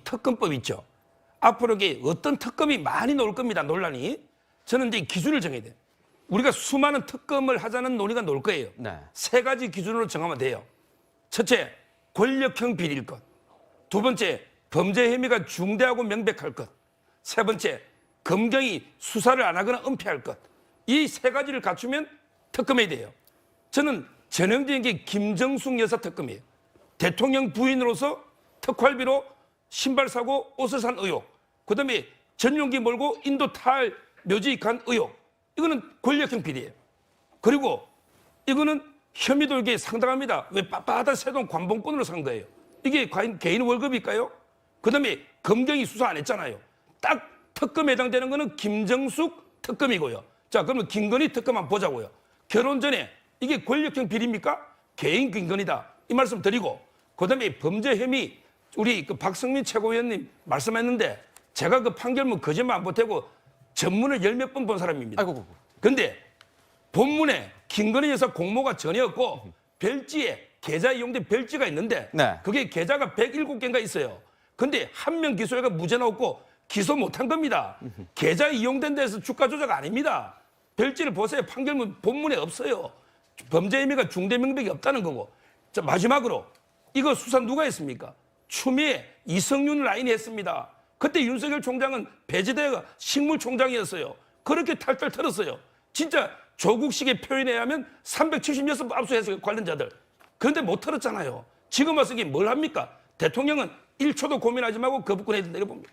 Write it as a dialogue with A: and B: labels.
A: 특검법 있죠. 앞으로 이게 어떤 특검이 많이 나올 겁니다. 논란이. 저는 이제 기준을 정해야 돼요. 우리가 수많은 특검을 하자는 논의가 나올 거예요.
B: 네.
A: 세 가지 기준으로 정하면 돼요. 첫째, 권력형 비리일 것. 두 번째, 범죄 혐의가 중대하고 명백할 것. 세 번째, 검경이 수사를 안 하거나 은폐할 것. 이 세 가지를 갖추면 특검이 돼요. 저는 전형적인 게 김정숙 여사 특검이에요. 대통령 부인으로서 특활비로 신발 사고 옷을 산 의혹. 그 다음에 전용기 몰고 인도 탈 묘지 간 의혹. 이거는 권력형 비리예요. 그리고 이거는 혐의도 이게 상당합니다. 왜 빳빳한 새돈 관봉권으로 산 거예요. 이게 과연 개인 월급일까요? 그 다음에 검경이 수사 안 했잖아요. 딱 특검에 해당되는 거는 김정숙 특검이고요. 자, 그러면 김건희 특검 한번 보자고요. 결혼 전에 이게 권력형 비리입니까? 개인 김건희다. 이 말씀 드리고, 그 다음에 범죄 혐의, 우리 그 박성민 최고위원님 말씀했는데, 제가 그 판결문 거짓말 안 보태고 전문을 열 몇 번 본 사람입니다.
B: 아이고,
A: 근데 본문에 김건희 여사 공모가 전혀 없고 별지에 계좌 이용된 별지가 있는데
B: 네.
A: 그게 계좌가 107개인가 있어요. 근데 한 명 기소해가 무죄 나왔고 기소 못한 겁니다. 계좌 이용된 데서 주가 조작 아닙니다. 별지를 보세요. 판결문 본문에 없어요. 범죄 혐의가 중대 명백이 없다는 거고. 자, 마지막으로 이거 수사 누가 했습니까? 추미애 이성윤 라인이 했습니다. 그때 윤석열 총장은 배제대가 식물총장이었어요. 그렇게 탈탈 털었어요. 진짜 조국식의 표현에 하면 376번 압수했어요. 관련자들. 그런데 못 털었잖아요. 지금 와서 이게 뭘 합니까? 대통령은 1초도 고민하지 말고 거부권 해야 내려봅니다.